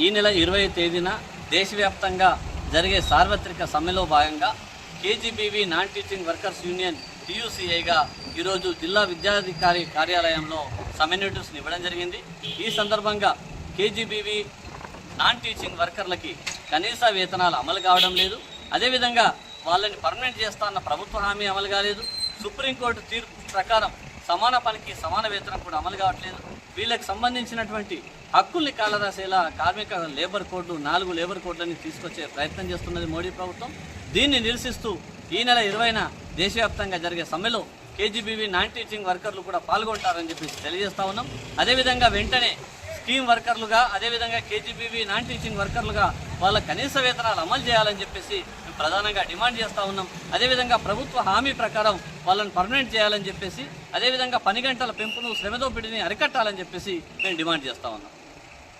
ఈ నెల ఇరవై తేదీన దేశవ్యాప్తంగా జరిగే సార్వత్రిక సమ్మెలో భాగంగా KGBV non teaching workers union టీయూసీఐగా ఈరోజు జిల్లా విద్యాధికారి కార్యాలయంలో సమ్మె నోటీసులు ఇవ్వడం జరిగింది. ఈ సందర్భంగా కేజీబీవీ నాన్ టీచింగ్ వర్కర్లకి కనీస వేతనాలు అమలు కావడం లేదు. అదేవిధంగా వాళ్ళని పర్మనెంట్ చేస్తా అన్న ప్రభుత్వ హామీ అమలు కాలేదు. సుప్రీంకోర్టు తీర్పు ప్రకారం సమాన పనికి సమాన వేతనం కూడా అమలు కావట్లేదు. వీళ్ళకి సంబంధించినటువంటి హక్కుల్ని కాలరాసేలా కార్మిక లేబర్ కోడ్లు నాలుగు లేబర్ కోడ్లని తీసుకొచ్చే ప్రయత్నం చేస్తున్నది మోడీ ప్రభుత్వం. దీన్ని నిరసిస్తూ ఈ నెల ఇరవైన దేశవ్యాప్తంగా జరిగే సమ్మెలో కేజీబీవీ నాన్ టీచింగ్ వర్కర్లు కూడా పాల్గొంటారని చెప్పేసి తెలియజేస్తా ఉన్నాం. అదేవిధంగా వెంటనే స్కీమ్ వర్కర్లుగా అదేవిధంగా కేజీబీవీ నాన్ టీచింగ్ వర్కర్లుగా వాళ్ళ కనీస వేతనాలు అమలు చేయాలని చెప్పేసి మేము ప్రధానంగా డిమాండ్ చేస్తూ ఉన్నాం. అదేవిధంగా ప్రభుత్వ హామీ ప్రకారం వాళ్ళని పర్మనెంట్ చేయాలని చెప్పేసి అదేవిధంగా పని గంటల పెంపును శ్రమ దోపిడీని అరికట్టాలని చెప్పేసి మేము డిమాండ్ చేస్తూ ఉన్నాం.